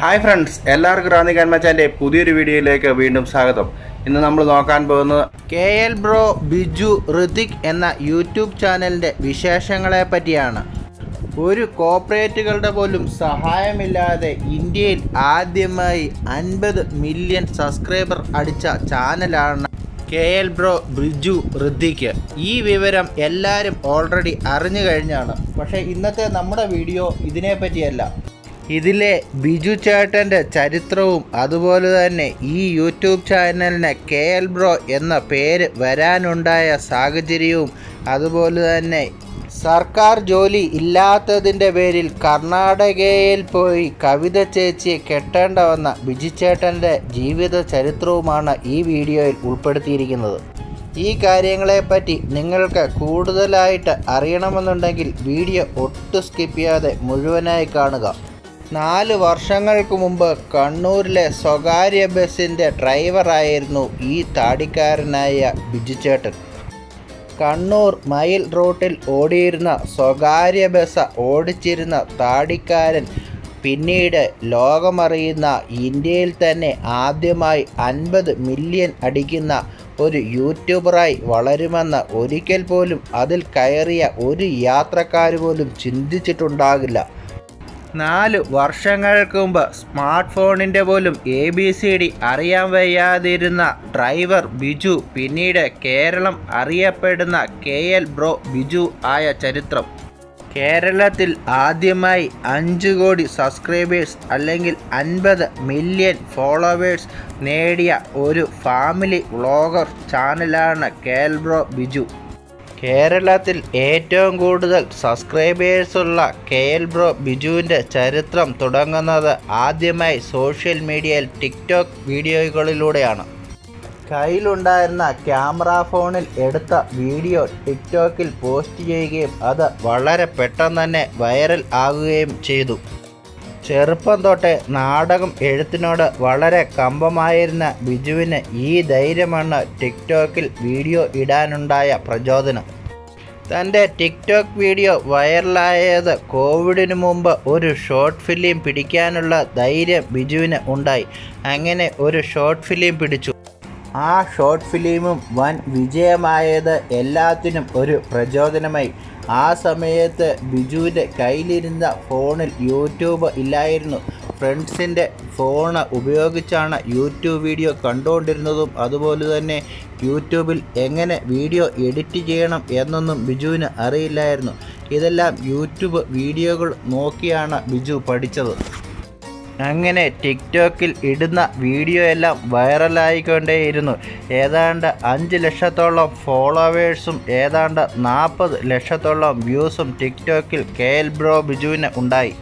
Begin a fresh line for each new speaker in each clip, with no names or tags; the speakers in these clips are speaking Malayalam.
ഹായ് ഫ്രണ്ട്സ് എല്ലാവർക്കും റാന്നി കന്മച്ചാന്റെ പുതിയൊരു വീഡിയോയിലേക്ക് വീണ്ടും സ്വാഗതം. ഇന്ന് നമ്മൾ നോക്കാൻ പോകുന്നത് K L bro Biju Rithik എന്ന യൂട്യൂബ് ചാനലിന്റെ വിശേഷങ്ങളെ പറ്റിയാണ്. ഒരു കോർപ്പറേറ്റുകളുടെ പോലും സഹായമില്ലാതെ ഇന്ത്യയിൽ ആദ്യമായി അൻപത് മില്യൺ സബ്സ്ക്രൈബർ അടിച്ച ചാനലാണ് K L bro Biju Rithik ഈ വിവരം എല്ലാവരും ഓൾറെഡി അറിഞ്ഞു കഴിഞ്ഞാണ്. പക്ഷേ ഇന്നത്തെ നമ്മുടെ വീഡിയോ ഇതിനെ പറ്റിയല്ല ഇതിലെ ബിജു ചേട്ടന്റെ ചരിത്രവും അതുപോലെ തന്നെ ഈ യൂട്യൂബ് ചാനലിന് കെ എൽ ബ്രോ എന്ന പേര് വരാനുണ്ടായ സാഹചര്യവും അതുപോലെ തന്നെ സർക്കാർ ജോലി ഇല്ലാത്തതിന്റെ പേരിൽ കർണാടകയിൽ പോയി കവിത ചേച്ചിയെ കെട്ടേണ്ട വന്ന ബിജു ചേട്ടന്റെ ജീവിത ചരിത്രവുമാണ് ഈ വീഡിയോയിൽ ഉൾപ്പെടുത്തിയിരിക്കുന്നത്. ഈ കാര്യങ്ങളെപ്പറ്റി നിങ്ങൾക്ക് കൂടുതലായിട്ട് അറിയണമെന്നുണ്ടെങ്കിൽ വീഡിയോ ഒട്ടും സ്കിപ്പ് ചെയ്യാതെ മുഴുവനായി കാണുക. നാല് വർഷങ്ങൾക്ക് മുമ്പ് കണ്ണൂരിലെ സ്വകാര്യ ബസ്സിന്റെ ഡ്രൈവറായിരുന്നു ഈ താടിക്കാരനായ ബിജുചേട്ടൻ. കണ്ണൂർ മയിൽ റൂട്ടിൽ ഓടിയിരുന്ന സ്വകാര്യ ബസ് ഓടിച്ചിരുന്ന താടിക്കാരൻ പിന്നീട് ലോകമറിയുന്ന ഇന്ത്യയിൽ തന്നെ ആദ്യമായി അൻപത് മില്യൺ അടിക്കുന്ന ഒരു യൂട്യൂബറായി വളരുമെന്ന് ഒരിക്കൽ പോലും അതിൽ കയറിയ ഒരു യാത്രക്കാർ പോലും ചിന്തിച്ചിട്ടുണ്ടാകില്ല. നാല് വർഷങ്ങൾക്ക് മുമ്പ് സ്മാർട്ട് ഫോണിന്റെ പോലും എ ബി സി ഡി അറിയാൻ വയ്യാതിരുന്ന ഡ്രൈവർ ബിജു പിന്നീട് കേരളം അറിയപ്പെടുന്ന കെ എൽ ബ്രോ ബിജു ആയ ചരിത്രം. കേരളത്തിൽ ആദ്യമായി അഞ്ച് കോടി സബ്സ്ക്രൈബേഴ്സ് അല്ലെങ്കിൽ അൻപത് മില്യൺ ഫോളോവേഴ്സ് നേടിയ ഒരു ഫാമിലി വ്ളോഗർ ചാനലാണ് കേൽബ്രോ ബിജു. കേരളത്തിൽ ഏറ്റവും കൂടുതൽ സബ്സ്ക്രൈബേഴ്സുള്ള കെ എൽ ബ്രോ ബിജുവിന്റെ ചരിത്രം തുടങ്ങുന്നത് ആദ്യമായി സോഷ്യൽ മീഡിയയിൽ ടിക്ടോക്ക് വീഡിയോകളിലൂടെയാണ്. കയ്യിലുണ്ടായിരുന്ന ക്യാമറ ഫോണിൽ എടുത്ത വീഡിയോ ടിക്ടോക്കിൽ പോസ്റ്റ് ചെയ്യുകയും അത് വളരെ പെട്ടെന്ന് തന്നെ വൈറൽ ആകുകയും ചെയ്തു. ചെറുപ്പം തൊട്ടേ നാടകം എഴുത്തിനോട് വളരെ കമ്പമായിരുന്ന ബിജുവിന് ഈ ധൈര്യമാണ് ടിക്ടോക്കിൽ വീഡിയോ ഇടാനുണ്ടായ പ്രചോദനം. തന്റെ ടിക്ടോക്ക് വീഡിയോ വൈറലായത് കോവിഡിന് മുമ്പ് ഒരു ഷോർട്ട് ഫിലിം പിടിക്കാനുള്ള ധൈര്യം ബിജുവിന് ഉണ്ടായി. അങ്ങനെ ഒരു ഷോർട്ട് ഫിലിം പിടിച്ചു. ആ ഷോർട്ട് ഫിലിമും വൻ വിജയമായത് എല്ലാത്തിനും ഒരു പ്രചോദനമായി. ആ സമയത്ത് ബിജുവിന്റെ കയ്യിലിരുന്ന ഫോണിൽ യൂട്യൂബ് ഇല്ലായിരുന്നു. ഫ്രണ്ട്സിന്റെ ഫോൺ ഉപയോഗിച്ചാണ് യൂട്യൂബ് വീഡിയോ കണ്ടുകൊണ്ടിരുന്നതും. അതുപോലെ തന്നെ യൂട്യൂബിൽ എങ്ങനെ വീഡിയോ എഡിറ്റ് ചെയ്യണം എന്നൊന്നും ബിജുവിന് അറിയില്ലായിരുന്നു. ഇതെല്ലാം യൂട്യൂബ് വീഡിയോകൾ നോക്കിയാണ് ബിജു പഠിച്ചത്. അങ്ങനെ ടിക്ടോക്കിൽ ഇടുന്ന വീഡിയോ എല്ലാം വൈറലായിക്കൊണ്ടേയിരുന്നു. ഏതാണ്ട് അഞ്ച് ലക്ഷത്തോളം ഫോളോവേഴ്സും ഏതാണ്ട് നാൽപ്പത് ലക്ഷത്തോളം വ്യൂസും ടിക്ടോക്കിൽ കെ എൽ ബ്രോ ബിജുവിന് ഉണ്ടായി.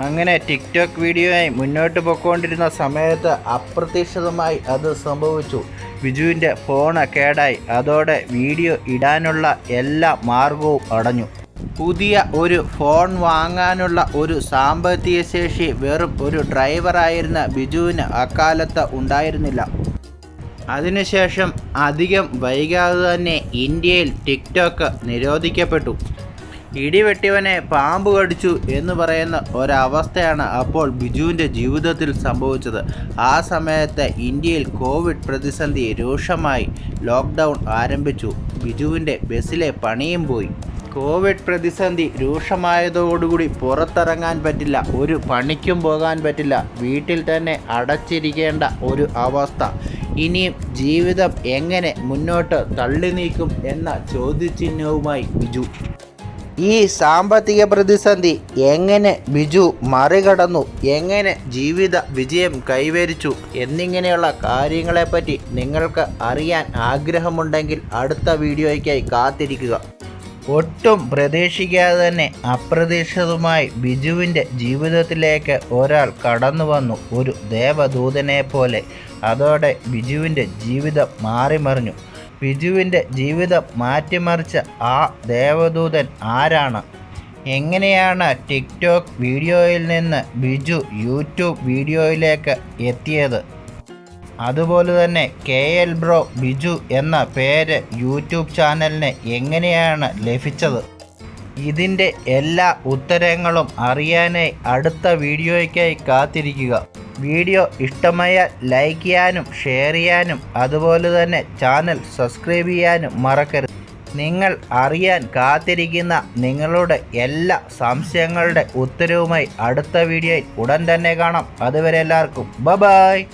അങ്ങനെ ടിക്ടോക്ക് വീഡിയോയായി മുന്നോട്ട് പോയിക്കൊണ്ടിരുന്ന സമയത്ത് അപ്രതീക്ഷിതമായി അത് സംഭവിച്ചു. ബിജുവിന്റെ ഫോണ് കേടായി. അതോടെ വീഡിയോ ഇടാനുള്ള എല്ലാ മാർഗവും അടഞ്ഞു. പുതിയ ഒരു ഫോൺ വാങ്ങാനുള്ള ഒരു സാമ്പത്തിക ശേഷി വെറും ഒരു ഡ്രൈവറായിരുന്ന ബിജുവിന് അക്കാലത്ത് ഉണ്ടായിരുന്നില്ല. അതിനുശേഷം അധികം വൈകാതെ തന്നെ ഇന്ത്യയിൽ ടിക്ടോക്ക് നിരോധിക്കപ്പെട്ടു. ഇടിവെട്ടിവനെ പാമ്പ് കടിച്ചു എന്ന് പറയുന്ന ഒരവസ്ഥയാണ് അപ്പോൾ ബിജുവിന്റെ ജീവിതത്തിൽ സംഭവിച്ചത്. ആ സമയത്ത് ഇന്ത്യയിൽ കോവിഡ് പ്രതിസന്ധി രൂക്ഷമായി. ലോക്ക്ഡൗൺ ആരംഭിച്ചു. ബിജുവിന്റെ ബസ്സിലെ പണിയും പോയി. കോവിഡ് പ്രതിസന്ധി രൂക്ഷമായതോടുകൂടി പുറത്തിറങ്ങാൻ പറ്റില്ല ഒരു പണിക്കും പോകാൻ പറ്റില്ല വീട്ടിൽ തന്നെ അടച്ചിരിക്കേണ്ട ഒരു അവസ്ഥ. ഇനിയും ജീവിതം എങ്ങനെ മുന്നോട്ട് തള്ളി നീക്കും എന്ന ചോദ്യചിഹ്നവുമായി ബിജു. ഈ സാമ്പത്തിക പ്രതിസന്ധി എങ്ങനെ ബിജു മറികടന്നു എങ്ങനെ ജീവിത വിജയം കൈവരിച്ചു എന്നിങ്ങനെയുള്ള കാര്യങ്ങളെപ്പറ്റി നിങ്ങൾക്ക് അറിയാൻ ആഗ്രഹമുണ്ടെങ്കിൽ അടുത്ത വീഡിയോയ്ക്കായി കാത്തിരിക്കുക. ഒട്ടും പ്രതീക്ഷിക്കാതെ തന്നെ അപ്രതീക്ഷിതമായി ബിജുവിന്റെ ജീവിതത്തിലേക്ക് ഒരാൾ കടന്നു വന്നു ഒരു ദേവദൂതനെ പോലെ. അതോടെ ബിജുവിന്റെ ജീവിതം മാറിമറിഞ്ഞു. ബിജുവിന്റെ ജീവിതം മാറ്റിമറിച്ച ആ ദേവദൂതൻ ആരാണ്? എങ്ങനെയാണ് ടിക്ടോക്ക് വീഡിയോയിൽ നിന്ന് ബിജു യൂട്യൂബ് വീഡിയോയിലേക്ക് എത്തിയത്? അതുപോലെ തന്നെ കെ എൽ ബ്രോ ബിജു എന്ന പേര് യൂട്യൂബ് ചാനലിന് എങ്ങനെയാണ് ലഭിച്ചത്? ഇതിന്റെ എല്ലാ ഉത്തരങ്ങളും അറിയാനായി അടുത്ത വീഡിയോയ്ക്കായി കാത്തിരിക്കുക. വീഡിയോ ഇഷ്ടമായാൽ ലൈക്ക് ചെയ്യാനും ഷെയർ ചെയ്യാനും അതുപോലെ തന്നെ ചാനൽ സബ്സ്ക്രൈബ് ചെയ്യാനും മറക്കരുത്. നിങ്ങൾ അറിയാൻ കാത്തിരിക്കുന്ന നിങ്ങളുടെ എല്ലാ സംശയങ്ങളുടെ ഉത്തരവുമായി അടുത്ത വീഡിയോയിൽ ഉടൻ തന്നെ കാണാം. അതുവരെ എല്ലാവർക്കും ബ ബായ്